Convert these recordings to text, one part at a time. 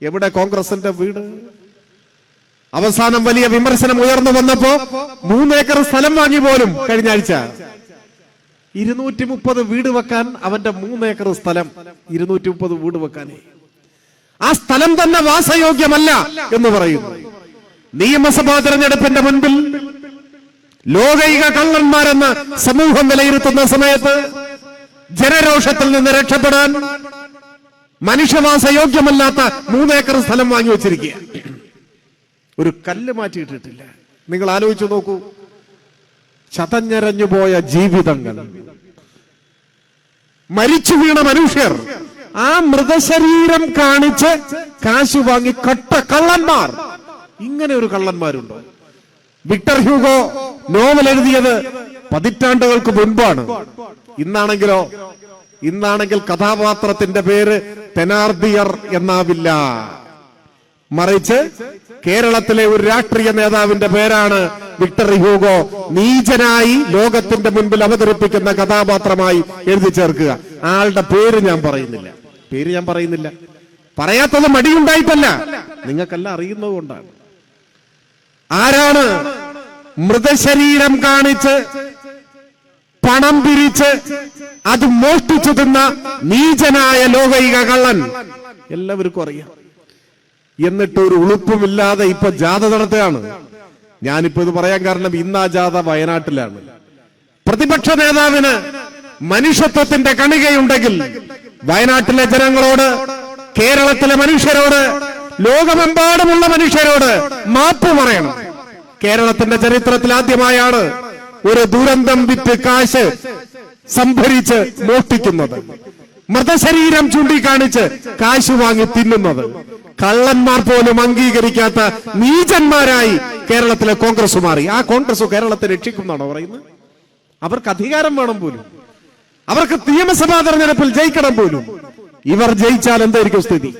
എവിടെ കോൺഗ്രസിന്റെ വീട്? അവസാനം വലിയ വിമർശനം ഉയർന്നു വന്നപ്പോ മൂന്നേക്കർ സ്ഥലം വാങ്ങി പോലും കഴിഞ്ഞ ആഴ്ച. ഇരുന്നൂറ്റി മുപ്പത് വീട് വെക്കാൻ അവന്റെ മൂന്നേക്കർ സ്ഥലം ഇരുന്നൂറ്റി മുപ്പത് വീട് വെക്കാനേ. ആ സ്ഥലം തന്നെ വാസയോഗ്യമല്ല എന്ന് പറയുന്നു. നിയമസഭാ തെരഞ്ഞെടുപ്പിന്റെ മുൻപിൽ ലോകൈക കള്ളന്മാരെന്ന് സമൂഹം വിലയിരുത്തുന്ന സമയത്ത് ജനരോഷത്തിൽ നിന്ന് രക്ഷപ്പെടാൻ മനുഷ്യവാസ യോഗ്യമല്ലാത്ത മൂന്നേക്കർ സ്ഥലം വാങ്ങി വെച്ചിരിക്കുക. ഒരു കല്ല് മാറ്റിയിട്ടിട്ടില്ല. നിങ്ങൾ ആലോചിച്ചു നോക്കൂ. ചതഞ്ഞരഞ്ഞു പോയ ജീവിതങ്ങൾ. മരിച്ചു വീണ മനുഷ്യർ ആ മൃതശരീരം കാണിച്ച് കാശ് വാങ്ങി കട്ട കള്ളന്മാർ. ഇങ്ങനെ ഒരു കള്ളന്മാരുണ്ടോ? വിക്ടർ ഹ്യൂഗോ നോവൽ എഴുതിയത് പതിറ്റാണ്ടുകൾക്ക് മുൻപാണ്. ഇന്നാണെങ്കിലോ ഇന്നാണെങ്കിൽ കഥാപാത്രത്തിന്റെ പേര് തെനാർദിയർ എന്നാവില്ല. മറിച്ച് കേരളത്തിലെ ഒരു രാഷ്ട്രീയ നേതാവിന്റെ പേരാണ് വിക്ടറി ഹ്യൂഗോ. നീചനായി ലോകത്തിന്റെ മുൻപിൽ അവതരിപ്പിക്കുന്ന കഥാപാത്രമായി എഴുതി ചേർക്കുക. ആളുടെ പേര് ഞാൻ പറയുന്നില്ല. പേര് ഞാൻ പറയുന്നില്ല. പറയാത്തത് മടിയുണ്ടായിട്ടല്ല. നിങ്ങൾക്കെല്ലാം അറിയുന്നത് കൊണ്ടാണ്. ആരാണ് മൃതശരീരം കാണിച്ച് പണം പിരിച്ച് അത് മോഷ്ടിച്ചു തിന്ന നീചനായ ലോകൈക കള്ളൻ. എല്ലാവർക്കും അറിയാം. എന്നിട്ട് ഒരു ഉളുപ്പുമില്ലാതെ ഇപ്പൊ ജാഥ നടത്തുകയാണ്. ഞാനിപ്പോ ഇത് പറയാൻ കാരണം ഇന്ന് ആ ജാഥ വയനാട്ടിലാണ്. പ്രതിപക്ഷ നേതാവിന് മനുഷ്യത്വത്തിന്റെ കണികയുണ്ടെങ്കിൽ വയനാട്ടിലെ ജനങ്ങളോട് കേരളത്തിലെ മനുഷ്യരോട് ലോകമെമ്പാടുമുള്ള മനുഷ്യരോട് മാപ്പ് പറയണം. കേരളത്തിന്റെ ചരിത്രത്തിൽ ആദ്യമായാണ് ഒരു ദുരന്തം വിറ്റ് കാശ് സംഭരിച്ച് മോഷ്ടിക്കുന്നത്. മൃതശരീരം ചൂണ്ടിക്കാണിച്ച് കാശ് വാങ്ങി തിന്നുന്നത്. കള്ളന്മാർ പോലും അംഗീകരിക്കാത്ത നീചന്മാരായി കേരളത്തിലെ കോൺഗ്രസ് മാറി. ആ കോൺഗ്രസ് കേരളത്തെ രക്ഷിക്കുന്നാണോ പറയുന്നത്? അവർക്ക് അധികാരം വേണം പോലും. അവർക്ക് നിയമസഭാ തെരഞ്ഞെടുപ്പിൽ ജയിക്കണം പോലും. ഇവർ ജയിച്ചാൽ എന്തായിരിക്കും സ്ഥിതി?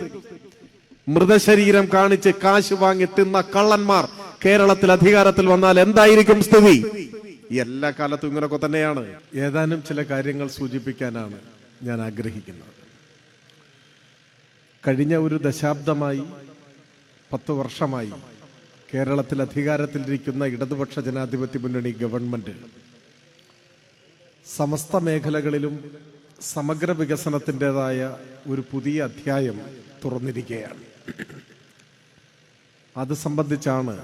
മൃതശരീരം കാണിച്ച് കാശ് വാങ്ങി തിന്ന കള്ളന്മാർ കേരളത്തിൽ അധികാരത്തിൽ വന്നാൽ എന്തായിരിക്കും സ്ഥിതി? എല്ലാ കാലത്തും ഇങ്ങനൊക്കെ തന്നെയാണ്. ഏതാനും ചില കാര്യങ്ങൾ സൂചിപ്പിക്കാനാണ് ഞാൻ ആഗ്രഹിക്കുന്നത്. കഴിഞ്ഞ ഒരു ദശാബ്ദമായി പത്ത് വർഷമായി കേരളത്തിൽ അധികാരത്തിലിരിക്കുന്ന ഇടതുപക്ഷ ജനാധിപത്യ മുന്നണി ഗവൺമെന്റ് സമസ്ത മേഖലകളിലും സമഗ്ര വികസനത്തിന്റെതായ ഒരു പുതിയ അധ്യായം തുറന്നിരിക്കുകയാണ്. അത് സംബന്ധിച്ചാണ്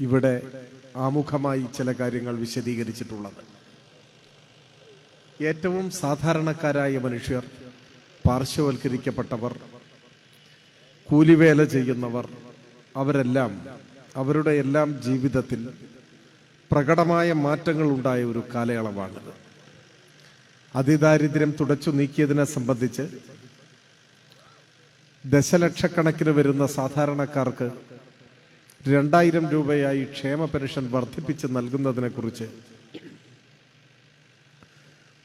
ഇവിടെ ആമുഖമായി ചില കാര്യങ്ങൾ വിശദീകരിച്ചിട്ടുള്ളത്. ഏറ്റവും സാധാരണക്കാരായ മനുഷ്യർ പാർശ്വവൽക്കരിക്കപ്പെട്ടവർ കൂലിവേല ചെയ്യുന്നവർ അവരെല്ലാം അവരുടെ എല്ലാം ജീവിതത്തിൽ പ്രകടമായ മാറ്റങ്ങൾ ഉണ്ടായ ഒരു കാലയളവാണിത്. അതിദാരിദ്ര്യം തുടച്ചു നീക്കിയതിനെ സംബന്ധിച്ച് ദശലക്ഷക്കണക്കിന് വരുന്ന സാധാരണക്കാർക്ക് രണ്ടായിരം രൂപയായി ക്ഷേമ പെൻഷൻ വർദ്ധിപ്പിച്ച് നൽകുന്നതിനെ കുറിച്ച്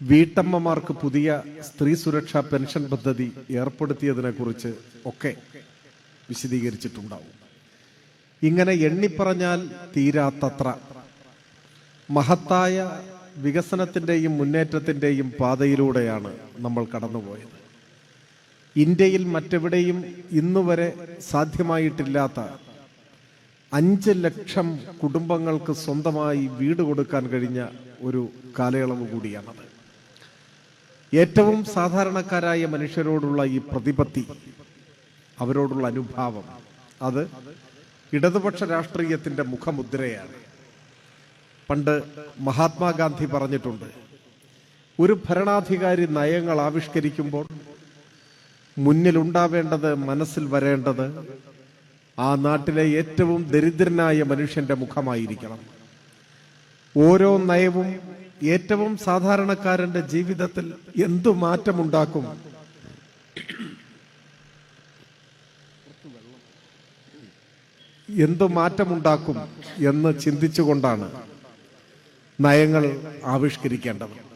വീട്ടമ്മമാർക്ക് പുതിയ സ്ത്രീ സുരക്ഷാ പെൻഷൻ പദ്ധതി ഏർപ്പെടുത്തിയതിനെ കുറിച്ച് ഒക്കെ വിശദീകരിച്ചിട്ടുണ്ടാവും. ഇങ്ങനെ എണ്ണിപ്പറഞ്ഞാൽ തീരാത്തത്ര. മഹത്തായ വികസനത്തിന്റെയും മുന്നേറ്റത്തിന്റെയും പാതയിലൂടെയാണ് നമ്മൾ കടന്നുപോയത്. ഇന്ത്യയിൽ മറ്റെവിടെയും ഇന്നുവരെ സാധ്യമായിട്ടില്ലാത്ത അഞ്ച് ലക്ഷം കുടുംബങ്ങൾക്ക് സ്വന്തമായി വീട് കൊടുക്കാൻ കഴിഞ്ഞ ഒരു കാലയളവ് കൂടിയാണത്. ഏറ്റവും സാധാരണക്കാരായ മനുഷ്യരോടുള്ള ഈ പ്രതിപത്തി അവരോടുള്ള അനുഭാവം അത് ഇടതുപക്ഷ രാഷ്ട്രീയത്തിന്റെ മുഖമുദ്രയാണ്. പണ്ട് മഹാത്മാഗാന്ധി പറഞ്ഞിട്ടുണ്ട് ഒരു ഭരണാധികാരി നയങ്ങൾ ആവിഷ്കരിക്കുമ്പോൾ മുന്നിലുണ്ടാവേണ്ടത് മനസ്സിൽ വരേണ്ടത് ആ നാട്ടിലെ ഏറ്റവും ദരിദ്രനായ മനുഷ്യന്റെ മുഖമായിരിക്കണം. ഓരോ നയവും ഏറ്റവും സാധാരണക്കാരന്റെ ജീവിതത്തിൽ എന്തു മാറ്റമുണ്ടാക്കും? എന്തു മാറ്റമുണ്ടാക്കും എന്ന് ചിന്തിച്ചുകൊണ്ടാണ് നയങ്ങൾ ആവിഷ്കരിക്കേണ്ടത്.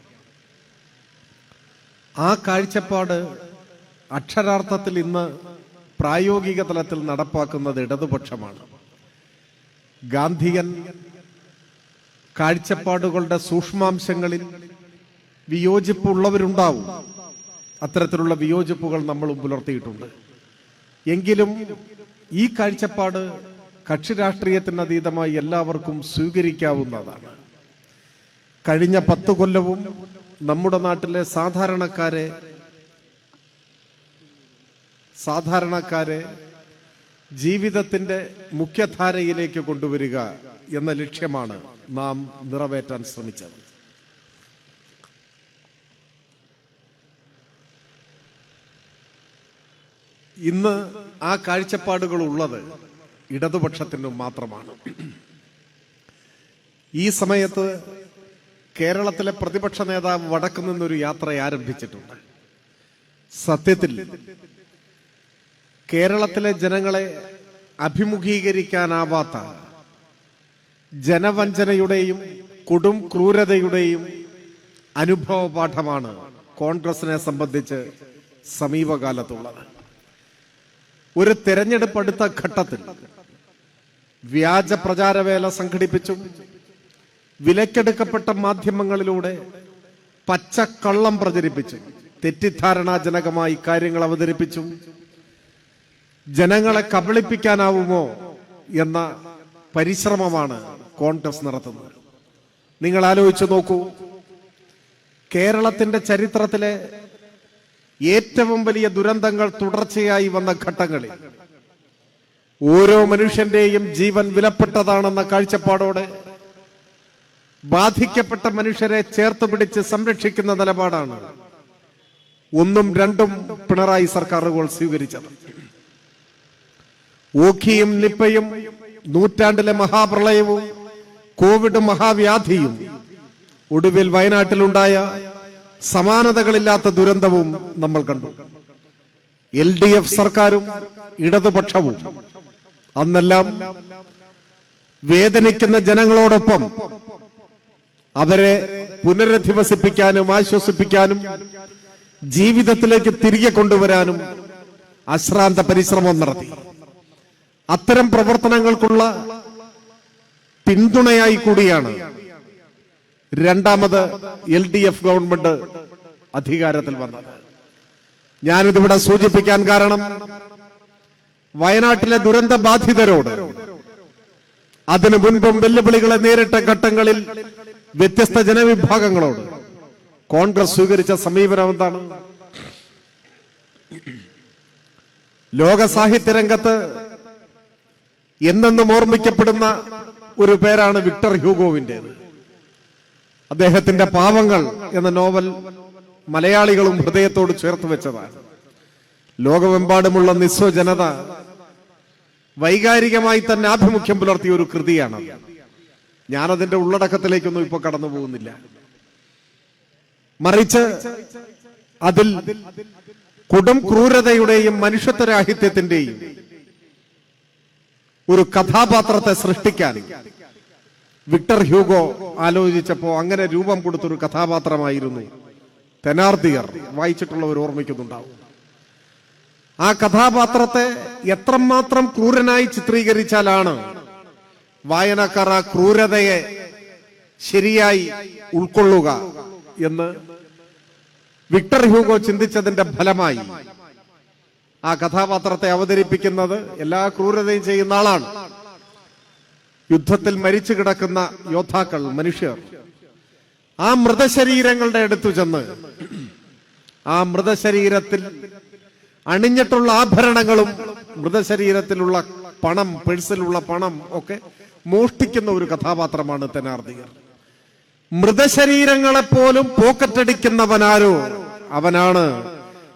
ആ കാഴ്ചപ്പാട് അക്ഷരാർത്ഥത്തിൽ ഇന്ന് പ്രായോഗിക തലത്തിൽ നടപ്പാക്കുന്നത് ഇടതുപക്ഷമാണ്. ഗാന്ധിയൻ കാഴ്ചപ്പാടുകളുടെ സൂക്ഷ്മാംശങ്ങളിൽ വിയോജിപ്പുള്ളവരുണ്ടാവും. അത്തരത്തിലുള്ള വിയോജിപ്പുകൾ നമ്മളും പുലർത്തിയിട്ടുണ്ട് എങ്കിലും ഈ കാഴ്ചപ്പാട് കക്ഷി രാഷ്ട്രീയത്തിന് അതീതമായി എല്ലാവർക്കും സ്വീകരിക്കാവുന്നതാണ്. കഴിഞ്ഞ പത്ത് കൊല്ലവും നമ്മുടെ നാട്ടിലെ സാധാരണക്കാരെ സാധാരണക്കാരെ ജീവിതത്തിന്റെ മുഖ്യധാരയിലേക്ക് കൊണ്ടുവരിക എന്ന ലക്ഷ്യമാണ് നാം നിറവേറ്റാൻ ശ്രമിച്ചത്. ഇന്ന് ആ കാഴ്ചപ്പാടുകൾ ഉള്ളത് ഇടതുപക്ഷത്തിന് മാത്രമാണ്. ഈ സമയത്ത് കേരളത്തിലെ പ്രതിപക്ഷ നേതാവ് വടക്കു നിന്നൊരു യാത്ര ആരംഭിച്ചിട്ടുണ്ട്. സത്യത്തിൽ കേരളത്തിലെ ജനങ്ങളെ അഭിമുഖീകരിക്കാനാവാത്ത ജനവഞ്ചനയുടെയും കൊടും ക്രൂരതയുടെയും അനുഭവ പാഠമാണ് കോൺഗ്രസിനെ സംബന്ധിച്ച് സമീപകാലത്തുള്ളത്. ഒരു തെരഞ്ഞെടുപ്പ് അടുത്ത ഘട്ടത്തിൽ വ്യാജ പ്രചാരവേല സംഘടിപ്പിച്ചും വിലക്കെടുക്കപ്പെട്ട മാധ്യമങ്ങളിലൂടെ പച്ചക്കള്ളം പ്രചരിപ്പിച്ചും തെറ്റിദ്ധാരണാജനകമായി കാര്യങ്ങൾ അവതരിപ്പിച്ചും ജനങ്ങളെ കബളിപ്പിക്കാനാവുമോ എന്ന പരിശ്രമമാണ് കോൺഗ്രസ് നടത്തുന്നത്. നിങ്ങൾ ആലോചിച്ചു നോക്കൂ. കേരളത്തിന്റെ ചരിത്രത്തിലെ ഏറ്റവും വലിയ ദുരന്തങ്ങൾ തുടർച്ചയായി വന്ന ഘട്ടങ്ങളിൽ ഓരോ മനുഷ്യന്റെയും ജീവൻ വിലപ്പെട്ടതാണെന്ന കാഴ്ചപ്പാടോടെ ബാധിക്കപ്പെട്ട മനുഷ്യരെ ചേർത്ത് പിടിച്ച് സംരക്ഷിക്കുന്ന നിലപാടാണ് ഒന്നും രണ്ടും പിണറായി സർക്കാരുകൾ സ്വീകരിച്ചത്. ഓഖിയും നിപ്പയും നൂറ്റാണ്ടിലെ മഹാപ്രളയവും കോവിഡ് മഹാവ്യാധിയും ഒടുവിൽ വയനാട്ടിലുണ്ടായ സമാനതകളില്ലാത്ത ദുരന്തവും നമ്മൾ കണ്ടു. എൽ ഡി എഫ് സർക്കാരും ഇടതുപക്ഷവും അന്നെല്ലാം വേദനിക്കുന്ന ജനങ്ങളോടൊപ്പം അവരെ പുനരധിവസിപ്പിക്കാനും ആശ്വസിപ്പിക്കാനും ജീവിതത്തിലേക്ക് തിരികെ കൊണ്ടുവരാനും അശ്രാന്ത പരിശ്രമം നടത്തി. അത്തരം പ്രവർത്തനങ്ങൾക്കുള്ള പിന്തുണയായി കൂടിയാണ് രണ്ടാമത് എൽ ഡി എഫ് ഗവൺമെന്റ് അധികാരത്തിൽ വന്നത്. ഞാനിതിവിടെ സൂചിപ്പിക്കാൻ കാരണം വയനാട്ടിലെ ദുരന്ത ബാധിതരോട് അതിനു മുൻപും വെല്ലുവിളികളെ നേരിട്ട ഘട്ടങ്ങളിൽ വ്യത്യസ്ത ജനവിഭാഗങ്ങളോട് കോൺഗ്രസ് സ്വീകരിച്ച സമീപനം എന്താണ്? ലോക സാഹിത്യ രംഗത്ത് എന്നെന്നും ഓർമ്മിക്കപ്പെടുന്ന ഒരു പേരാണ് വിക്ടർ ഹ്യൂഗോവിന്റേത് അദ്ദേഹത്തിന്റെ പാവങ്ങൾ എന്ന നോവൽ മലയാളികളും ഹൃദയത്തോട് ചേർത്ത് വെച്ചതാണ്. ലോകമെമ്പാടുമുള്ള നിസ്വ ജനത വൈകാരികമായി തന്നെ ആഭിമുഖ്യം പുലർത്തിയ ഒരു കൃതിയാണ് ഞാനതിന്റെ ഉള്ളടക്കത്തിലേക്കൊന്നും ഇപ്പൊ കടന്നു പോകുന്നില്ല. മറിച്ച് അതിൽ കൊടും ക്രൂരതയുടെയും മനുഷ്യത്വരാഹിത്യത്തിന്റെയും ഒരു കഥാപാത്രത്തെ സൃഷ്ടിക്കാൻ. വിക്ടർ ഹ്യൂഗോ ആലോചിച്ചപ്പോ അങ്ങനെ രൂപം കൊടുത്തൊരു കഥാപാത്രമായിരുന്നു തെനാർദിയർ. വായിച്ചിട്ടുള്ളവർ ഓർമ്മിക്കുന്നുണ്ടാവും. ആ കഥാപാത്രത്തെ എത്രമാത്രം ക്രൂരനായി ചിത്രീകരിച്ചാലാണ് വായനക്കാർ ആ ക്രൂരതയെ ശരിയായി ഉൾക്കൊള്ളുക എന്ന് വിക്ടർ ഹ്യൂഗോ ചിന്തിച്ചതിന്റെ ഫലമായി ആ കഥാപാത്രത്തെ അവതരിപ്പിക്കുന്നത് എല്ലാ ക്രൂരതയും ചെയ്യുന്ന ആളാണ്. യുദ്ധത്തിൽ മരിച്ചു കിടക്കുന്ന യോദ്ധാക്കൾ മനുഷ്യർ. ആ മൃതശരീരങ്ങളുടെ അടുത്തു ചെന്ന് ആ മൃതശരീരത്തിൽ അണിഞ്ഞിട്ടുള്ള ആഭരണങ്ങളും മൃതശരീരത്തിലുള്ള പണം പേഴ്സിലുള്ള പണം ഒക്കെ മോഷ്ടിക്കുന്ന ഒരു കഥാപാത്രമാണ് തെനാർദികർ മൃതശരീരങ്ങളെ പോലും പോക്കറ്റടിക്കുന്നവനാരോ? അവനാണ്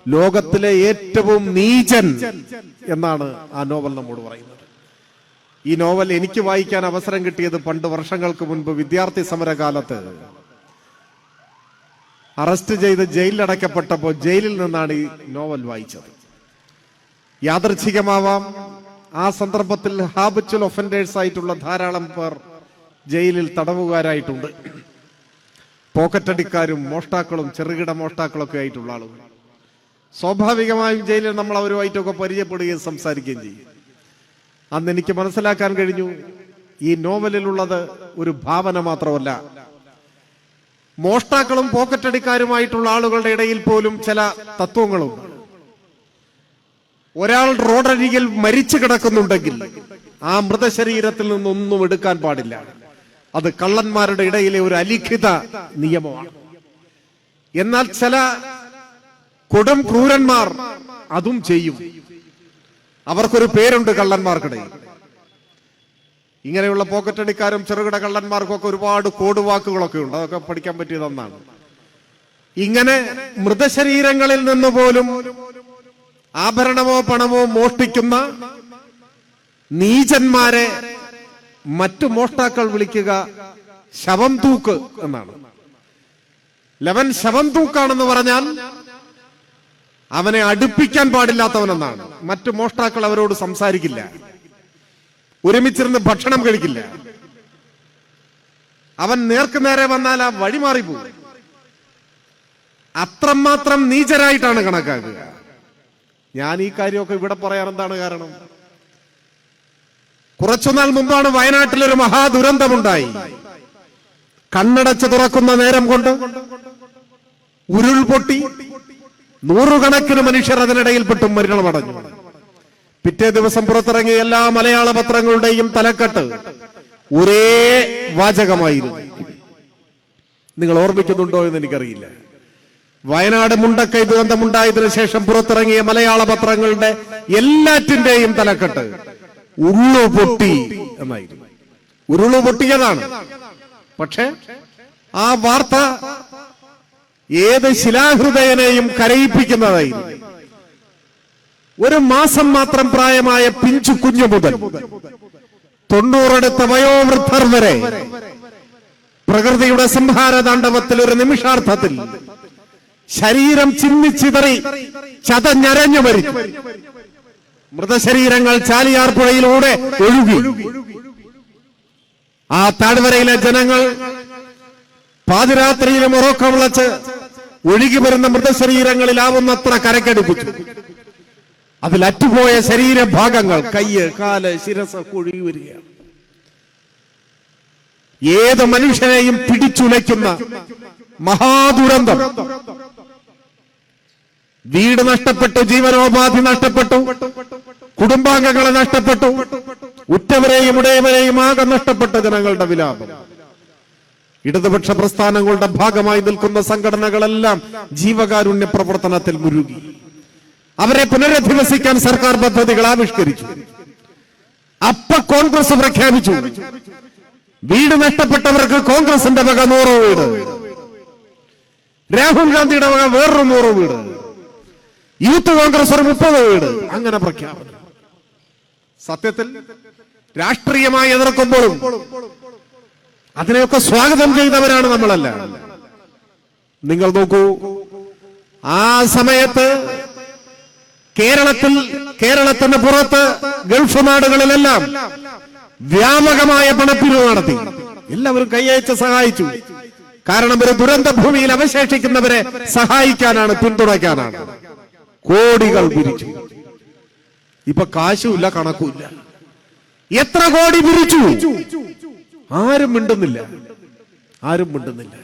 ലോകത്തിലെ ഏറ്റവും നീചൻ എന്നാണ് ആ നോവൽ നമ്മോട് പറയുന്നത്. ഈ നോവൽ എനിക്ക് വായിക്കാൻ അവസരം കിട്ടിയത് പണ്ട് വർഷങ്ങൾക്ക് മുൻപ് വിദ്യാർത്ഥി സമരകാലത്ത്. അറസ്റ്റ് ചെയ്ത് ജയിലിലടക്കപ്പെട്ടപ്പോൾ ജയിലിൽ നിന്നാണ് ഈ നോവൽ വായിച്ചത്. യാദർച്ഛികമാവാം ആ സന്ദർഭത്തിൽ ഹാബിച്വൽ ഒഫൻഡേഴ്സ് ആയിട്ടുള്ള ധാരാളം പേർ ജയിലിൽ തടവുകാരായിട്ടുണ്ട്. പോക്കറ്റടിക്കാരും മോഷ്ടാക്കളും ചെറുകിട മോഷ്ടാക്കളൊക്കെ ആയിട്ടുള്ള ആളുകൾ. സ്വാഭാവികമായും ജയിലിൽ നമ്മൾ അവരുമായിട്ടൊക്കെ പരിചയപ്പെടുകയും സംസാരിക്കുകയും ചെയ്യും. അന്ന് എനിക്ക് മനസ്സിലാക്കാൻ കഴിഞ്ഞു ഈ നോവലിലുള്ളത് ഒരു ഭാവന മാത്രമല്ല. മോഷ്ടാക്കളും പോക്കറ്റടിക്കാരുമായിട്ടുള്ള ആളുകളുടെ ഇടയിൽ പോലും ചില തത്വങ്ങളും. ഒരാൾ റോഡരികിൽ മരിച്ചു കിടക്കുന്നുണ്ടെങ്കിൽ ആ മൃതശരീരത്തിൽ നിന്നൊന്നും എടുക്കാൻ പാടില്ല. അത് കള്ളന്മാരുടെ ഇടയിലെ ഒരു അലിഖിത നിയമമാണ്. എന്നാൽ ചില കൊടും ക്രൂരന്മാർ അതും ചെയ്യും. അവർക്കൊരു പേരുണ്ട് കള്ളന്മാർക്കിടയിൽ ഇങ്ങനെയുള്ള പോക്കറ്റടിക്കാരും ചെറുകിട കള്ളന്മാർക്കൊക്കെ ഒരുപാട് കോഡ് വാക്കുകളൊക്കെ ഉണ്ട്. അതൊക്കെ പഠിക്കാൻ പറ്റിയതെന്നാണ് ഇങ്ങനെ മൃതശരീരങ്ങളിൽ നിന്ന് പോലും ആഭരണമോ പണമോ മോഷ്ടിക്കുന്ന നീചന്മാരെ മറ്റു മോഷ്ടാക്കൾ വിളിക്കുക ശവം തൂക്ക് എന്നാണ്. ലവൻ ശവം തൂക്കാണെന്ന് പറഞ്ഞാൽ അവനെ അടുപ്പിക്കാൻ പാടില്ലാത്തവനെന്നാണ്. മറ്റു മോഷ്ടാക്കൾ അവരോട് സംസാരിക്കില്ല. ഒരുമിച്ചിരുന്ന് ഭക്ഷണം കഴിക്കില്ല. അവൻ നേർക്ക് നേരെ വന്നാൽ ആ വഴി മാറിപ്പോകും അത്രമാത്രം നീചരായിട്ടാണ് കണക്കാക്കുക. ഞാൻ ഈ കാര്യമൊക്കെ ഇവിടെ പറയാൻ എന്താണ് കാരണം കുറച്ചുനാൾ മുമ്പാണ് വയനാട്ടിൽ ഒരു മഹാദുരന്തമുണ്ടായി. കണ്ണടച്ച് തുറക്കുന്ന നേരം കൊണ്ട് ഉരുൾപൊട്ടി നൂറുകണക്കിന് മനുഷ്യർ അതിനിടയിൽപ്പെട്ടും മരണമടഞ്ഞു പിറ്റേ ദിവസം പുറത്തിറങ്ങിയ എല്ലാ മലയാള പത്രങ്ങളുടെയും തലക്കെട്ട് ഒരേ വാചകമായിരുന്നു. നിങ്ങൾ ഓർമ്മിക്കുന്നുണ്ടോ എന്ന് എനിക്കറിയില്ല. വയനാട് മുണ്ടക്കൈ ദുരന്തമുണ്ടായതിനു ശേഷം പുറത്തിറങ്ങിയ മലയാള പത്രങ്ങളുടെ എല്ലാറ്റിന്റെയും തലക്കെട്ട് ഉള്ളു പൊട്ടി എന്നായിരുന്നു. ഉരുളു പൊട്ടിയതാണ്. പക്ഷെ ആ വാർത്ത ഏത് ശിലാഹൃദയനെയും കരയിപ്പിക്കുന്നതായിരുന്നു ഒരു മാസം മാത്രം പ്രായമായ പിഞ്ചു കുഞ്ഞു മുതൽ തൊണ്ണൂറടുത്ത വയോവൃദ്ധർ വരെ പ്രകൃതിയുടെ സംഹാര താണ്ഡവത്തിൽ ഒരു നിമിഷാർത്ഥത്തിൽ ശരീരം ചിന്നിച്ചിതറി ചതഞ്ഞരഞ്ഞു മരിച്ചു. മൃതശരീരങ്ങൾ ചാലിയാർ പുഴയിലൂടെ ഒഴുകി. ആ താഴ്വരയിലെ ജനങ്ങൾ പാതിരാത്രിയിലും ഉറക്കം വിളച്ച് ഒഴുകി വരുന്ന മൃതശരീരങ്ങളിലാവുന്നത്ര കരക്കടിപ്പിച്ചു. അതിൽ അറ്റുപോയ ശരീരഭാഗങ്ങൾ കയ്യ് കാൽ ശിരസ് ഒഴുകി വരികയാണ്. ഏത് മനുഷ്യനെയും പിടിച്ചുലയ്ക്കുന്ന മഹാദുരന്തം. വീട് നഷ്ടപ്പെട്ടു ജീവനോപാധി നഷ്ടപ്പെട്ടു കുടുംബാംഗങ്ങളെ നഷ്ടപ്പെട്ടു ഉറ്റവരെയും ഉടയവരെയും ആകെ നഷ്ടപ്പെട്ട ജനങ്ങളുടെ വിലാപം. ഇടതുപക്ഷ പ്രസ്ഥാനങ്ങളുടെ ഭാഗമായി നിൽക്കുന്ന സംഘടനകളെല്ലാം ജീവകാരുണ്യ പ്രവർത്തനത്തിൽ മുരുകി അവരെ പുനരധിവസിക്കാൻ സർക്കാർ പദ്ധതികൾ ആവിഷ്കരിച്ചു. അപ്പ കോൺഗ്രസ് പ്രഖ്യാപിച്ചു. വീട് നഷ്ടപ്പെട്ടവർക്ക് കോൺഗ്രസിന്റെ വക നൂറ് വീട്. രാഹുൽ ഗാന്ധിയുടെ വക വേറൊരു നൂറ് വീട്. യൂത്ത് കോൺഗ്രസ് ഒരു മുപ്പത് വീട്. അങ്ങനെ പ്രഖ്യാപനം. സത്യത്തിൽ രാഷ്ട്രീയമായി എതിർക്കുമ്പോഴും അതിനെയൊക്കെ സ്വാഗതം ചെയ്തവരാണ് നമ്മളല്ല. നിങ്ങൾ നോക്കൂ ആ സമയത്ത് കേരളത്തിൽ കേരളത്തിന് പുറത്ത് ഗൾഫ് നാടുകളിലെല്ലാം വ്യാപകമായ പണപ്പിരിവ് നടത്തി. എല്ലാവരും കൈയച്ച് സഹായിച്ചു. കാരണം ഒരു ദുരന്ത ഭൂമിയിൽ അവശേഷിക്കുന്നവരെ സഹായിക്കാനാണ് പിന്തുണയ്ക്കാനാണ്. കോടികൾ പിരിച്ചു ഇപ്പൊ കാശുമില്ല കണക്കുമില്ല. എത്ര കോടി പിരിച്ചു ആരും മിണ്ടുന്നില്ല. ആരും മിണ്ടുന്നില്ല.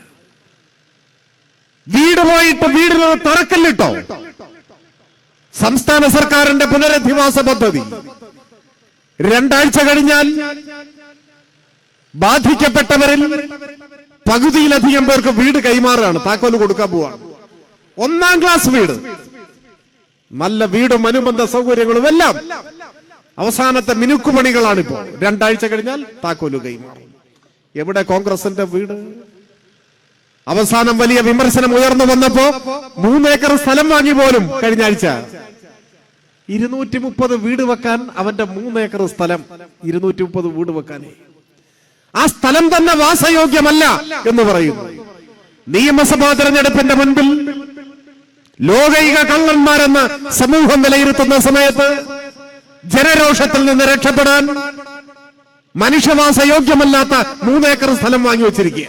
വീട് പോയിട്ട് വീടിന് തറക്കല്ലിട്ടോ? സംസ്ഥാന സർക്കാരിന്റെ പുനരധിവാസ പദ്ധതി. രണ്ടാഴ്ച കഴിഞ്ഞാൽ ബാധിക്കപ്പെട്ടവരിൽ പകുതിയിലധികം പേർക്ക് വീട് കൈമാറുകയാണ് താക്കോൽ കൊടുക്കാൻ പോവാണ് ഒന്നാം ക്ലാസ് വീട്. നല്ല വീടും അനുബന്ധ സൗകര്യങ്ങളും എല്ലാം അവസാനത്തെ മിനുക്കുപണികളാണിപ്പോ രണ്ടാഴ്ച കഴിഞ്ഞാൽ താക്കോൽ കൈമാറും. എവിടെ കോൺഗ്രസിന്റെ വീട്? അവസാനം വലിയ വിമർശനം ഉയർന്നു വന്നപ്പോ മൂന്നേക്കർ സ്ഥലം വാങ്ങി പോലും കഴിഞ്ഞ ആഴ്ച. ഇരുന്നൂറ്റി മുപ്പത് വീട് വെക്കാൻ അവന്റെ മൂന്നേക്കർ സ്ഥലം ഇരുന്നൂറ്റി മുപ്പത് വീട് വെക്കാനേ. ആ സ്ഥലം തന്നെ വാസയോഗ്യമല്ല എന്ന് പറയുന്നു. നിയമസഭാ തെരഞ്ഞെടുപ്പിന്റെ മുൻപിൽ ലോകൈക കള്ളന്മാരെന്ന് സമൂഹം വിലയിരുത്തുന്ന സമയത്ത് ജനരോഷത്തിൽ നിന്ന് രക്ഷപ്പെടാൻ മനുഷ്യവാസ യോഗ്യമല്ലാത്ത മൂന്നേക്കർ സ്ഥലം വാങ്ങി വെച്ചിരിക്കുക.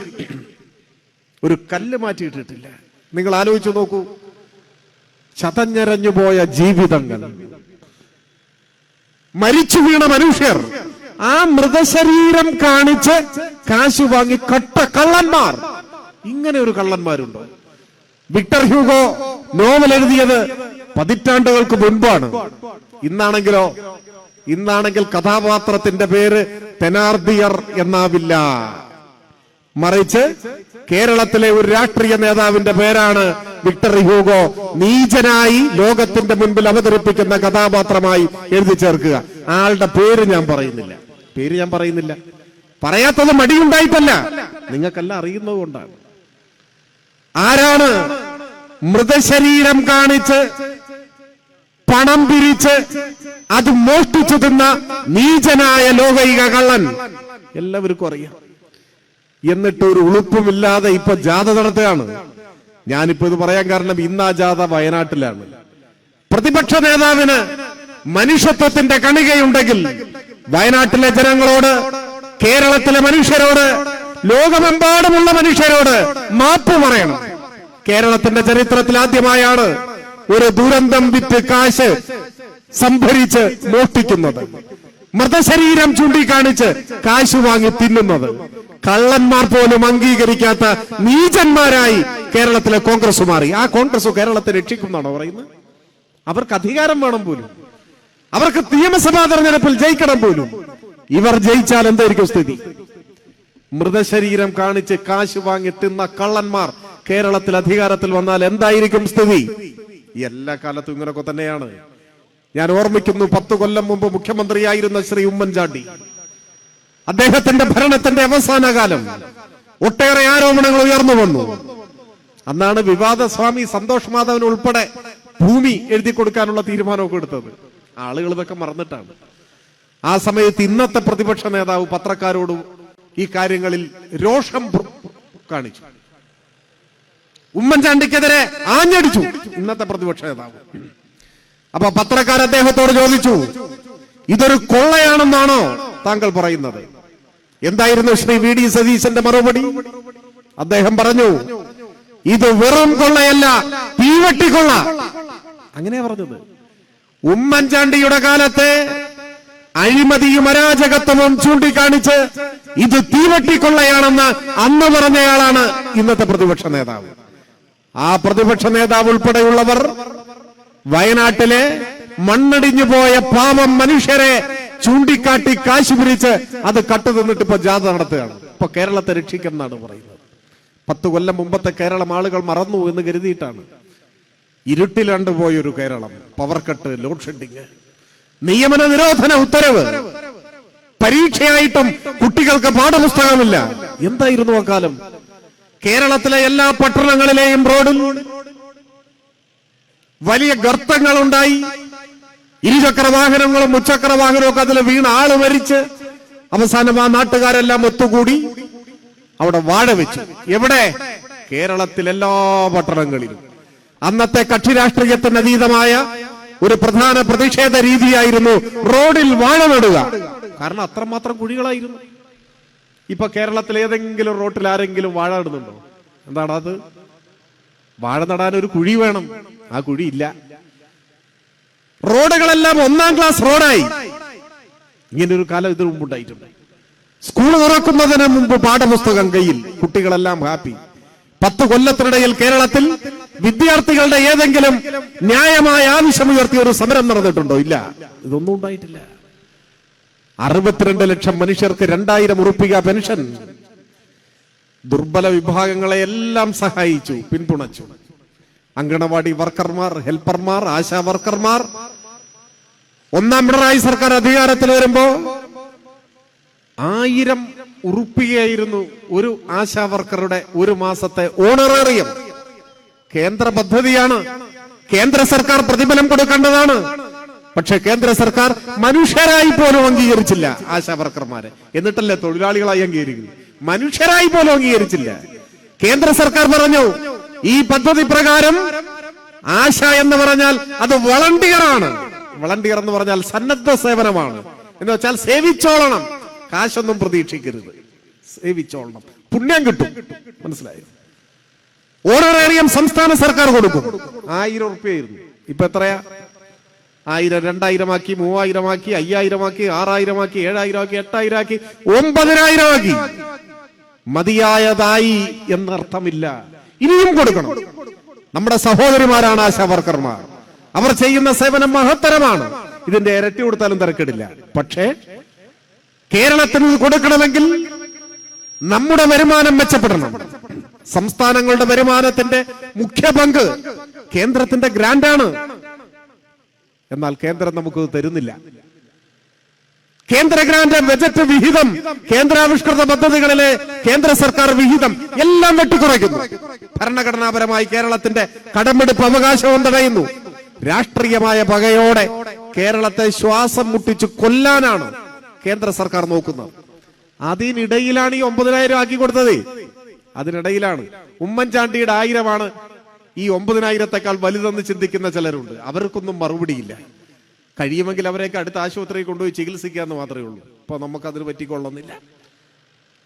ഒരു കല്ല് മാറ്റിയിട്ടിട്ടില്ല. നിങ്ങൾ ആലോചിച്ചു നോക്കൂ. ചതഞ്ഞരഞ്ഞു പോയ ജീവിതങ്ങൾ. മരിച്ചു വീണ മനുഷ്യർ ആ മൃതശരീരം കാണിച്ച് കാശു വാങ്ങി കട്ട കള്ളന്മാർ. ഇങ്ങനെ ഒരു കള്ളന്മാരുണ്ടോ? വിക്ടർ ഹ്യൂഗോ നോവൽ എഴുതിയത് പതിറ്റാണ്ടുകൾക്ക് മുൻപാണ്. ഇന്നാണെങ്കിലോ? ഇന്നാണെങ്കിൽ കഥാപാത്രത്തിന്റെ പേര് തെനാർദിയർ എന്നാവില്ല. മറിച്ച് കേരളത്തിലെ ഒരു രാഷ്ട്രീയ നേതാവിന്റെ പേരാണ് വിക്ടറി ഹ്യൂഗോ. നീചനായി ലോകത്തിന്റെ മുൻപിൽ അവതരിപ്പിക്കുന്ന കഥാപാത്രമായി എഴുതി ചേർക്കുക. ആളുടെ പേര് ഞാൻ പറയുന്നില്ല. പേര് ഞാൻ പറയുന്നില്ല. പറയാത്തത് മടിയുണ്ടായിട്ടല്ല. നിങ്ങൾക്കെല്ലാം അറിയുന്നത് കൊണ്ടാണ്. ആരാണ് മൃതശരീരം കാണിച്ച് പണം പിരിച്ച് അത് മോഷ്ടിച്ചു തിന്ന നീചനായ ലോകൈക കള്ളൻ. എല്ലാവർക്കും അറിയാം. എന്നിട്ട് ഒരു ഉളുപ്പുമില്ലാതെ ഇപ്പൊ ജാഥ നടത്തുകയാണ്. ഞാനിപ്പോ ഇത് പറയാൻ കാരണം ഇന്ന് ആ ജാഥ വയനാട്ടിലാണ്. പ്രതിപക്ഷ നേതാവിന് മനുഷ്യത്വത്തിന്റെ കണികയുണ്ടെങ്കിൽ വയനാട്ടിലെ ജനങ്ങളോട് കേരളത്തിലെ മനുഷ്യരോട് ലോകമെമ്പാടുമുള്ള മനുഷ്യരോട് മാപ്പ് പറയണം. കേരളത്തിന്റെ ചരിത്രത്തിൽ ആദ്യമായാണ് ഒരു ദുരന്തം വിറ്റ് കാശ് സംഭരിച്ച് മോഷ്ടിക്കുന്നത്. മൃതശരീരം ചൂണ്ടിക്കാണിച്ച് കാശ് വാങ്ങി തിന്നുന്നത്. കള്ളന്മാർ പോലും അംഗീകരിക്കാത്ത നീചന്മാരായി കേരളത്തിലെ കോൺഗ്രസ് മാറി. ആ കോൺഗ്രസ് കേരളത്തെ രക്ഷിക്കുന്നാണോ പറയുന്നത്? അവർക്ക് അധികാരം വേണം പോലും. അവർക്ക് നിയമസഭാ തെരഞ്ഞെടുപ്പിൽ ജയിക്കണം പോലും. ഇവർ ജയിച്ചാൽ എന്തായിരിക്കും സ്ഥിതി? മൃതശരീരം കാണിച്ച് കാശ് വാങ്ങി തിന്ന കള്ളന്മാർ കേരളത്തിൽ അധികാരത്തിൽ വന്നാൽ എന്തായിരിക്കും സ്ഥിതി? എല്ലാ കാലത്തും ഇങ്ങനൊക്കെ തന്നെയാണ്. ഞാൻ ഓർമ്മിക്കുന്നു പത്തു കൊല്ലം മുമ്പ് മുഖ്യമന്ത്രിയായിരുന്ന ശ്രീ ഉമ്മൻചാണ്ടി. അദ്ദേഹത്തിന്റെ ഭരണത്തിന്റെ അവസാന കാലം ഒട്ടേറെ ആരോപണങ്ങൾ ഉയർന്നു വന്നു. അന്നാണ് വിവാദ സ്വാമി സന്തോഷ് മാധവൻ ഉൾപ്പെടെ ഭൂമി എഴുതി കൊടുക്കാനുള്ള തീരുമാനമൊക്കെ എടുത്തത്. ആളുകൾ ഇതൊക്കെ മറന്നിട്ടാണ്. ആ സമയത്ത് ഇന്നത്തെ പ്രതിപക്ഷ നേതാവ് പത്രക്കാരോടും ഈ കാര്യങ്ങളിൽ രോഷം കാണിച്ചു. ഉമ്മൻചാണ്ടിക്കെതിരെ ആഞ്ഞടിച്ചു. ഇന്നത്തെ പ്രതിപക്ഷ നേതാവ്. അപ്പൊ പത്രക്കാർ അദ്ദേഹത്തോട് ചോദിച്ചു ഇതൊരു കൊള്ളയാണെന്നാണോ താങ്കൾ പറയുന്നത്? എന്തായിരുന്നു ശ്രീ വി ഡി സതീശന്റെ മറുപടി? അദ്ദേഹം പറഞ്ഞു ഇത് വെറും കൊള്ളയല്ല തീവട്ടിക്കൊള്ള അങ്ങനെ പറഞ്ഞത്. ഉമ്മൻചാണ്ടിയുടെ കാലത്തെ അഴിമതിയും അരാജകത്വവും ചൂണ്ടിക്കാണിച്ച് ഇത് തീവട്ടിക്കൊള്ളയാണെന്ന് അന്ന് പറഞ്ഞയാളാണ് ഇന്നത്തെ പ്രതിപക്ഷ നേതാവ്. ആ പ്രതിപക്ഷ നേതാവ് ഉൾപ്പെടെയുള്ളവർ വയനാട്ടിലെ മണ്ണടിഞ്ഞു പോയ പാവം മനുഷ്യരെ ചൂണ്ടിക്കാട്ടി കാശ് പിരിച്ച് അത് കട്ടു തിന്നിട്ട് ഇപ്പൊ ജാഥ നടത്തുകയാണ്. ഇപ്പൊ കേരളത്തെ രക്ഷിക്കുന്നതാണ് പറയുന്നത്. പത്ത് കൊല്ലം മുമ്പത്തെ കേരളം ആളുകൾ മറന്നു എന്ന് കരുതിയിട്ടാണ്. ഇരുട്ടിലാണ്ട് പോയൊരു Kerala. Power cut load shedding. നിയമന നിരോധന ഉത്തരവ്. പരീക്ഷയായിട്ടും കുട്ടികൾക്ക് പാഠപുസ്തകമില്ല. എന്തായിരുന്നു ആ കാലം കേരളത്തിലെ എല്ലാ പട്ടണങ്ങളിലെയും റോഡും വലിയ ഗർത്തങ്ങൾ ഉണ്ടായി ഇരുചക്ര വാഹനങ്ങളും മുച്ചക്ര വാഹനവും ഒക്കെ അതിൽ വീണ് ആൾ മരിച്ച് അവസാനം ആ നാട്ടുകാരെല്ലാം ഒത്തുകൂടി അവിടെ വാഴ വെച്ചു. എവിടെ? കേരളത്തിൽ എല്ലാ പട്ടണങ്ങളിലും. അന്നത്തെ കക്ഷി രാഷ്ട്രീയത്തിന് അതീതമായ ഒരു പ്രധാന പ്രതിഷേധ രീതിയായിരുന്നു റോഡിൽ വാഴ നടുക. കാരണം അത്രമാത്രം കുഴികളായിരുന്നു. ഇപ്പൊ കേരളത്തിൽ ഏതെങ്കിലും റോട്ടിൽ ആരെങ്കിലും വാഴ നടുന്നുണ്ടോ? എന്താണ് അത്? വാഴ നടാൻ ഒരു കുഴി വേണം. ആ കുഴി ഇല്ല. റോഡുകളെല്ലാം ഒന്നാം ക്ലാസ് റോഡായി. ഇങ്ങനെ ഒരു കാലം ഇതിനു മുമ്പുണ്ടായിട്ടുണ്ട് സ്കൂൾ തുറക്കുന്നതിന് മുമ്പ് പാഠപുസ്തകം കയ്യിൽ കുട്ടികളെല്ലാം ഹാപ്പി. പത്ത് കൊല്ലത്തിനിടയിൽ കേരളത്തിൽ വിദ്യാർത്ഥികളുടെ ഏതെങ്കിലും ന്യായമായ ആവശ്യമുയർത്തിയ ഒരു സമരം നടന്നിട്ടുണ്ടോ? ഇല്ല. ഇതൊന്നും ഉണ്ടായിട്ടില്ല. അറുപത്തിരണ്ട് ലക്ഷം മനുഷ്യർക്ക് രണ്ടായിരം ഉറുപ്പിക പെൻഷൻ. ദുർബല വിഭാഗങ്ങളെ എല്ലാം സഹായിച്ചു പിന്തുണച്ചു. അങ്കണവാടി വർക്കർമാർ ഹെൽപ്പർമാർ ആശാ വർക്കർമാർ. ഒന്നാം പിണറായി സർക്കാർ അധികാരത്തിൽ വരുമ്പോ ആയിരം ഉറുപ്പികയായിരുന്നു ഒരു ആശാ വർക്കറുടെ ഒരു മാസത്തെ ഓണറേറിയം. കേന്ദ്ര പദ്ധതിയാണ്. കേന്ദ്ര സർക്കാർ പ്രതിഫലം കൊടുക്കേണ്ടതാണ്. പക്ഷെ കേന്ദ്ര സർക്കാർ മനുഷ്യരായി പോലും അംഗീകരിച്ചില്ല ആശാ വർക്കർമാരെ എന്നിട്ടല്ലേ തൊഴിലാളികളായി അംഗീകരിക്കുന്നു? മനുഷ്യരായി പോലും അംഗീകരിച്ചില്ല. കേന്ദ്ര സർക്കാർ പറഞ്ഞു ഈ പദ്ധതി പ്രകാരം ആശ എന്ന് പറഞ്ഞാൽ അത് വളണ്ടിയറാണ്. വളണ്ടിയർ എന്ന് പറഞ്ഞാൽ സന്നദ്ധ സേവനമാണ്. എന്ന് വെച്ചാൽ സേവിച്ചോളണം. കാശൊന്നും പ്രതീക്ഷിക്കരുത്. സേവിച്ചോളണം. പുണ്യം കിട്ടും. മനസ്സിലായോ? ഓണറേറിയം സംസ്ഥാന സർക്കാർ കൊടുക്കും. ആയിരം ഉറുപ്പ്യായിരുന്നു ഇപ്പൊ എത്രയാ? ആയിരം രണ്ടായിരമാക്കി മൂവായിരമാക്കി അയ്യായിരമാക്കി ആറായിരമാക്കി ഏഴായിരമാക്കി എട്ടായിരമാക്കി ഒമ്പതിനായിരമാക്കി. മതിയായതായി എന്നർത്ഥമില്ല. ഇനിയും കൊടുക്കണം. നമ്മുടെ സഹോദരിമാരാണ് ആശാവർക്കർമാർ. അവർ ചെയ്യുന്ന സേവനം മഹത്തരമാണ്. ഇതിന്റെ ഇരട്ടി കൊടുത്താലും തിരക്കിടില്ല. പക്ഷേ കേരളത്തിന് കൊടുക്കണമെങ്കിൽ നമ്മുടെ വരുമാനം മെച്ചപ്പെടണം. സംസ്ഥാനങ്ങളുടെ വരുമാനത്തിന്റെ മുഖ്യ പങ്ക് കേന്ദ്രത്തിന്റെ ഗ്രാന്റാണ് എന്നാൽ കേന്ദ്രം നമുക്ക് തരുന്നില്ല. കേന്ദ്ര ഗ്രാന്റ് ബജറ്റ് വിഹിതം കേന്ദ്രാവിഷ്കൃത പദ്ധതികളിലെ കേന്ദ്ര സർക്കാർ വിഹിതം എല്ലാം വെട്ടിക്കുറയ്ക്കുന്നു. ഭരണഘടനാപരമായി കേരളത്തിന്റെ കടമെടുപ്പ് അവകാശവും തടയുന്നു രാഷ്ട്രീയമായ പകയോടെ കേരളത്തെ ശ്വാസം മുട്ടിച്ച് കൊല്ലാനാണ് കേന്ദ്ര സർക്കാർ നോക്കുന്നത്. അതിനിടയിലാണ് ഈ ഒമ്പതിനായിരം ആക്കി കൊടുത്തത്. അതിനിടയിലാണ് ഉമ്മൻചാണ്ടിയുടെ ആയിരമാണ് ഈ ഒമ്പതിനായിരത്തെക്കാൾ വലുതെന്ന് ചിന്തിക്കുന്ന ചിലരുണ്ട്. അവർക്കൊന്നും മറുപടിയില്ല. കഴിയുമെങ്കിൽ അവരെയൊക്കെ അടുത്ത ആശുപത്രിയിൽ കൊണ്ടുപോയി ചികിത്സിക്കുക എന്ന് മാത്രമേ ഉള്ളൂ. അപ്പൊ നമുക്കതിന് പറ്റിക്കൊള്ളുന്നില്ല.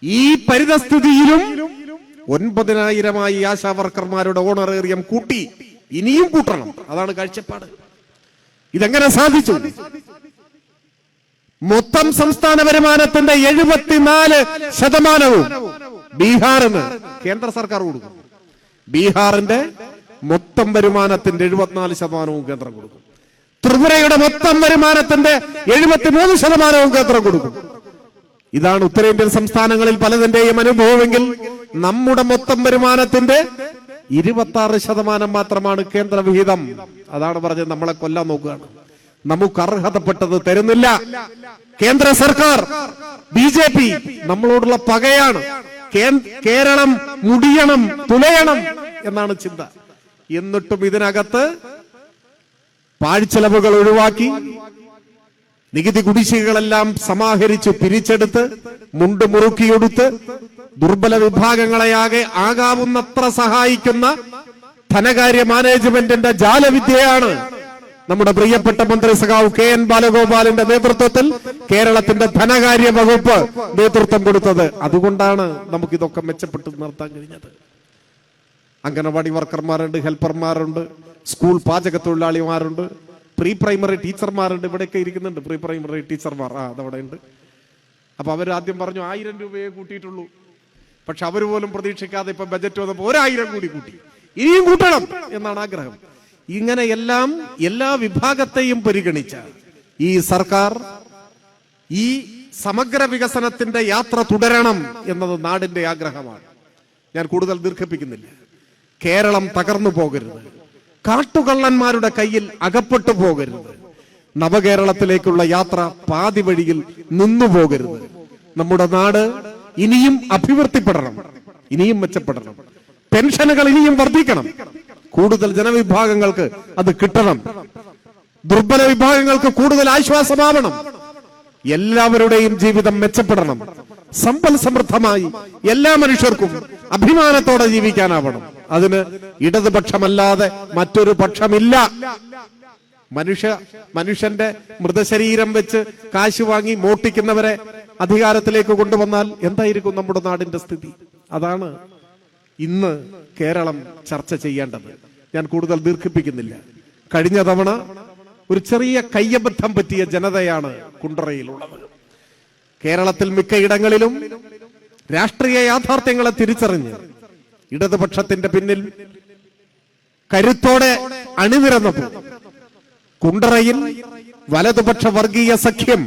ഈ പരിതസ്ഥിതിയിലും ഒൻപതിനായിരമായി ആശാ വർക്കർമാരുടെ ഓണറേറിയം കൂട്ടി ഇനിയും കൂട്ടണം. അതാണ് കാഴ്ചപ്പാട്. ഇതെങ്ങനെ സാധിച്ചു? മൊത്തം സംസ്ഥാന വരുമാനത്തിന്റെ എഴുപത്തിനാല് ശതമാനവും ബീഹാറിന് കേന്ദ്ര സർക്കാർ കൊടുക്കും ബീഹാറിന്റെ മൊത്തം വരുമാനത്തിന്റെ എഴുപത്തിനാല് ശതമാനവും കേന്ദ്രം കൊടുക്കും. ത്രിപുരയുടെ മൊത്തം വരുമാനത്തിന്റെ എഴുപത്തിമൂന്ന് ശതമാനവും കേന്ദ്രം കൊടുക്കും. ഇതാണ് ഉത്തരേന്ത്യൻ സംസ്ഥാനങ്ങളിൽ പലതിന്റെയും അനുഭവമെങ്കിൽ നമ്മുടെ മൊത്തം വരുമാനത്തിന്റെ ഇരുപത്തി ആറ് ശതമാനം മാത്രമാണ് കേന്ദ്ര വിഹിതം. അതാണ് പറഞ്ഞത് നമ്മളെ കൊല്ലാൻ നോക്കുകയാണ്. നമുക്ക് അർഹതപ്പെട്ടത് തരുന്നില്ല. കേന്ദ്ര സർക്കാർ ബി ജെ പി നമ്മളോടുള്ള പകയാണ്. കേരളം മുടിയണം തുലയണം എന്നാണ് ചിന്ത. എന്നിട്ടും ഇതിനകത്ത് പാഴ്ചെലവുകൾ ഒഴിവാക്കി നികുതി കുടിശ്ശികകളെല്ലാം സമാഹരിച്ച് പിരിച്ചെടുത്ത് മുണ്ട് മുറുക്കിയെടുത്ത് ദുർബല വിഭാഗങ്ങളെയാകെ ആകാവുന്നത്ര സഹായിക്കുന്ന ധനകാര്യ മാനേജ്മെന്റിന്റെ ജാലവിദ്യയാണ് നമ്മുടെ പ്രിയപ്പെട്ട മന്ത്രി സഖാവ് കെ എൻ ബാലഗോപാലിന്റെ നേതൃത്വത്തിൽ കേരളത്തിന്റെ ധനകാര്യ വകുപ്പ് നേതൃത്വം കൊടുത്തത്. അതുകൊണ്ടാണ് നമുക്കിതൊക്കെ മെച്ചപ്പെട്ട് നിർത്താൻ കഴിഞ്ഞത്. അംഗനവാടി വർക്കർമാരുണ്ട് ഹെൽപ്പർമാരുണ്ട് സ്കൂൾ പാചക തൊഴിലാളിമാരുണ്ട് പ്രീ പ്രൈമറി ടീച്ചർമാരുണ്ട് ഇവിടെയൊക്കെ ഇരിക്കുന്നുണ്ട് പ്രീ പ്രൈമറി ടീച്ചർമാർ. ആ അതവിടെ ഉണ്ട്. അപ്പൊ അവർ ആദ്യം പറഞ്ഞു ആയിരം രൂപയെ കൂട്ടിയിട്ടുള്ളൂ. പക്ഷെ അവർ പോലും പ്രതീക്ഷിക്കാതെ ഇപ്പൊ ബജറ്റ് വന്നപ്പോൾ ഒരായിരം കൂടി കൂട്ടി. ഇനിയും കൂട്ടണം എന്നാണ് ആഗ്രഹം. ഇങ്ങനെ എല്ലാം എല്ലാ വിഭാഗത്തെയും പരിഗണിച്ച ഈ സർക്കാർ ഈ സമഗ്ര വികസനത്തിന്റെ യാത്ര തുടരണം എന്നത് നാടിന്റെ ആഗ്രഹമാണ്. ഞാൻ കൂടുതൽ ദീർഘിപ്പിക്കുന്നില്ല. കേരളം തകർന്നു പോകരുത്. കാട്ടുകള്ളന്മാരുടെ കയ്യിൽ അകപ്പെട്ടു പോകരുത്. നവകേരളത്തിലേക്കുള്ള യാത്ര പാതി വഴിയിൽ നിന്നു പോകരുത്. നമ്മുടെ നാട് ഇനിയും അഭിവൃദ്ധിപ്പെടണം. ഇനിയും മെച്ചപ്പെടണം. പെൻഷനുകൾ ഇനിയും വർദ്ധിക്കണം. കൂടുതൽ ജനവിഭാഗങ്ങൾക്ക് അത് കിട്ടണം. ദുർബല വിഭാഗങ്ങൾക്ക് കൂടുതൽ ആശ്വാസമാവണം. എല്ലാവരുടെയും ജീവിതം മെച്ചപ്പെടണം. സമ്പൽ സമൃദ്ധമായി എല്ലാ മനുഷ്യർക്കും അഭിമാനത്തോടെ ജീവിക്കാനാവണം. അതിന് ഇടതുപക്ഷമല്ലാതെ മറ്റൊരു പക്ഷമില്ല. മനുഷ്യ മനുഷ്യന്റെ മൃതശരീരം വെച്ച് കാശ് വാങ്ങി മോട്ടിക്കുന്നവരെ അധികാരത്തിലേക്ക് കൊണ്ടുവന്നാൽ എന്തായിരിക്കും നമ്മുടെ നാടിന്റെ സ്ഥിതി? അതാണ് ഇന്ന് കേരളം ചർച്ച ചെയ്യേണ്ടത്. ഞാൻ കൂടുതൽ ദീർഘിപ്പിക്കുന്നില്ല. കഴിഞ്ഞ തവണ ഒരു ചെറിയ കയ്യബദ്ധം പറ്റിയ ജനതയാണ് കുണ്ടറയിലുള്ളത് കേരളത്തിൽ മിക്കയിടങ്ങളിലും രാഷ്ട്രീയ യാഥാർത്ഥ്യങ്ങളെ തിരിച്ചറിഞ്ഞ് ഇടതുപക്ഷത്തിന്റെ പിന്നിൽ കരുത്തോടെ അണിനിരന്നപ്പോൾ കുണ്ടറയിൽ വലതുപക്ഷ വർഗീയ സഖ്യം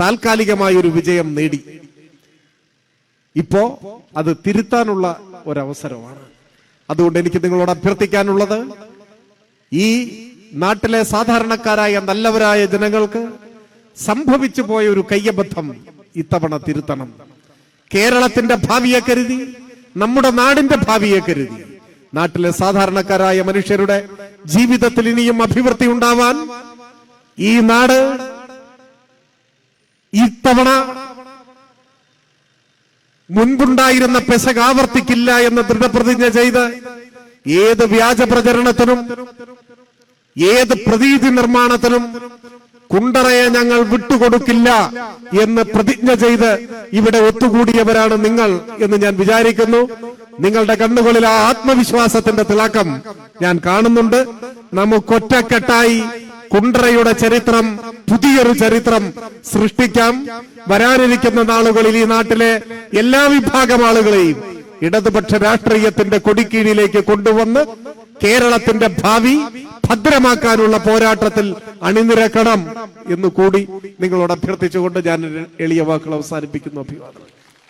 താൽക്കാലികമായ ഒരു വിജയം നേടി. ഇപ്പോ അത് തിരുത്താനുള്ള ഒരവസരമാണ്. അതുകൊണ്ട് എനിക്ക് നിങ്ങളോട് അഭ്യർത്ഥിക്കാനുള്ളത് ഈ നാട്ടിലെ സാധാരണക്കാരായ നല്ലവരായ ജനങ്ങൾക്ക് സംഭവിച്ചു പോയ ഒരു കയ്യബദ്ധം ഇത്തവണ തിരുത്തണം. കേരളത്തിന്റെ ഭാവിയെ കരുതി നമ്മുടെ നാടിന്റെ ഭാവിയെ കരുതി. നാട്ടിലെ സാധാരണക്കാരായ മനുഷ്യരുടെ ജീവിതത്തിൽ ഇനിയും അഭിവൃദ്ധി ഉണ്ടാവാൻ ഈ നാട് ഇത്തവണ മുൻപുണ്ടായിരുന്ന പെശക് ആവർത്തിക്കില്ല എന്ന് ദൃഢപ്രതിജ്ഞ ചെയ്ത് ഏത് വ്യാജ പ്രചരണത്തിനും ഏത് പ്രതീതി നിർമ്മാണത്തിനും കുണ്ടറയെ ഞങ്ങൾ വിട്ടുകൊടുക്കില്ല എന്ന് പ്രതിജ്ഞ ചെയ്ത് ഇവിടെ ഒത്തുകൂടിയവരാണ് നിങ്ങൾ എന്ന് ഞാൻ വിചാരിക്കുന്നു. നിങ്ങളുടെ കണ്ണുകളിൽ ആ ആത്മവിശ്വാസത്തിന്റെ തിളക്കം ഞാൻ കാണുന്നുണ്ട്. നമുക്കൊറ്റക്കെട്ടായി കുണ്ടറയുടെ ചരിത്രം പുതിയൊരു ചരിത്രം സൃഷ്ടിക്കാം. വരാനിരിക്കുന്ന നാളുകളിൽ ഈ നാട്ടിലെ എല്ലാ വിഭാഗം ആളുകളെയും ഇടതുപക്ഷ രാഷ്ട്രീയത്തിന്റെ കൊടിക്കീഴിലേക്ക് കൊണ്ടുവന്ന് കേരളത്തിന്റെ ഭാവി ഭദ്രമാക്കാനുള്ള പോരാട്ടത്തിൽ അണിനിരക്കണം എന്ന് കൂടി നിങ്ങളോട് അഭ്യർത്ഥിച്ചുകൊണ്ട് ഞാൻ എളിയ വാക്കുകൾ അവസാനിപ്പിക്കുന്നു അഭിവാദനം.